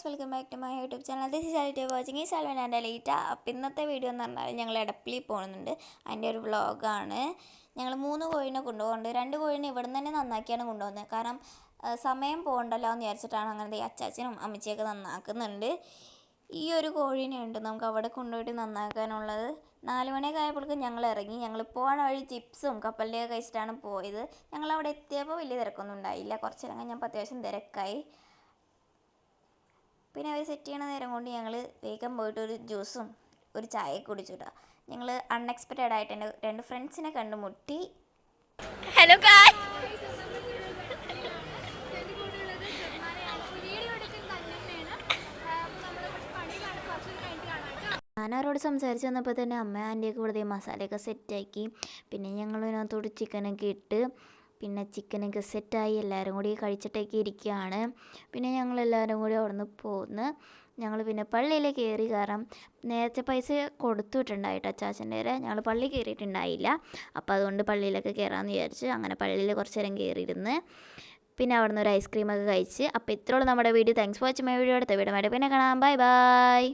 Guys welcome back to my YouTube channel. This is ആയിട്ട് watching ഈ Salvan and ലീറ്റ അപ്പം ഇന്നത്തെ വീഡിയോ എന്ന് പറഞ്ഞാൽ ഞങ്ങൾ എടപ്പള്ളി പോകുന്നുണ്ട് അതിന്റെ ഒരു വ്ളോഗാണ് ഞങ്ങൾ മൂന്ന് കോഴിനെ കൊണ്ടുപോകുന്നുണ്ട്. രണ്ട് കോഴിനെ ഇവിടെ തന്നെ നന്നാക്കിയാണ് കൊണ്ടുപോകുന്നത്. കാരണം സമയം പോകണ്ടല്ലോ എന്ന് വിചാരിച്ചിട്ടാണ് അങ്ങനെ ഈ അച്ചാച്ചനും അമ്മച്ചിയൊക്കെ നന്നാക്കുന്നുണ്ട്. ഈ ഒരു കോഴീനെ ഉണ്ട് നമുക്ക് അവിടെ കൊണ്ടുപോയിട്ട് നന്നാക്കാനുള്ളത്. നാല് മണിയൊക്കെ ആയപ്പോഴേക്കും ഞങ്ങൾ ഇറങ്ങി. ഞങ്ങൾ പോകണ വഴി ചിപ്സും കപ്പലിന്റെയൊക്കെ കഴിച്ചിട്ടാണ് പോയത്. ഞങ്ങൾ അവിടെ എത്തിയപ്പോൾ വലിയ തിരക്കൊന്നും ഉണ്ടായില്ല. കുറച്ച് ഇറങ്ങാൻ ഞാൻ അത്യാവശ്യം തിരക്കായി. പിന്നെ അവർ സെറ്റ് ചെയ്യണ നേരം കൊണ്ട് ഞങ്ങൾ വേഗം പോയിട്ട് ഒരു ജ്യൂസും ഒരു ചായ കുടിച്ചുട്ടാ. ഞങ്ങൾ അൺഎക്സ്പെക്റ്റഡ് ആയിട്ട് എന്റെ രണ്ട് ഫ്രണ്ട്സിനെ കണ്ടുമുട്ടി ഹലോ കായ് ഞാൻ അവരോട് സംസാരിച്ച് വന്നപ്പോൾ തന്നെ അമ്മ ആന്റിയൊക്കെ ഇവിടെ ദേ മസാലയൊക്കെ സെറ്റാക്കി പിന്നെ ഞങ്ങൾ ഇതിനകത്തോട് ചിക്കനൊക്കെ ഇട്ട് പിന്നെ ചിക്കനൊക്കെ സെറ്റായി എല്ലാവരും കൂടി കഴിച്ചിട്ടൊക്കെ ഇരിക്കുകയാണ്. പിന്നെ ഞങ്ങൾ എല്ലാവരും കൂടി അവിടെ നിന്ന് പോന്ന് ഞങ്ങൾ പിന്നെ പള്ളിയിൽ കയറി കാരണം നേരത്തെ പൈസ കൊടുത്തു വിട്ടുണ്ടായിട്ട് അച്ചാച്ചന്റെ വരെ ഞങ്ങൾ പള്ളി കയറിയിട്ടുണ്ടായില്ല അപ്പോൾ അതുകൊണ്ട് പള്ളിയിലൊക്കെ കയറാമെന്ന് വിചാരിച്ചു അങ്ങനെ പള്ളിയിൽ കുറച്ച് നേരം കയറിയിരുന്ന് പിന്നെ അവിടെ നിന്ന് ഒരു ഐസ്ക്രീമൊക്കെ കഴിച്ച്. അപ്പോൾ ഇത്രയുള്ള നമ്മുടെ video. Thanks for watching my video അടുത്ത വീഡിയോ പിന്നെ കാണാം. Bye bye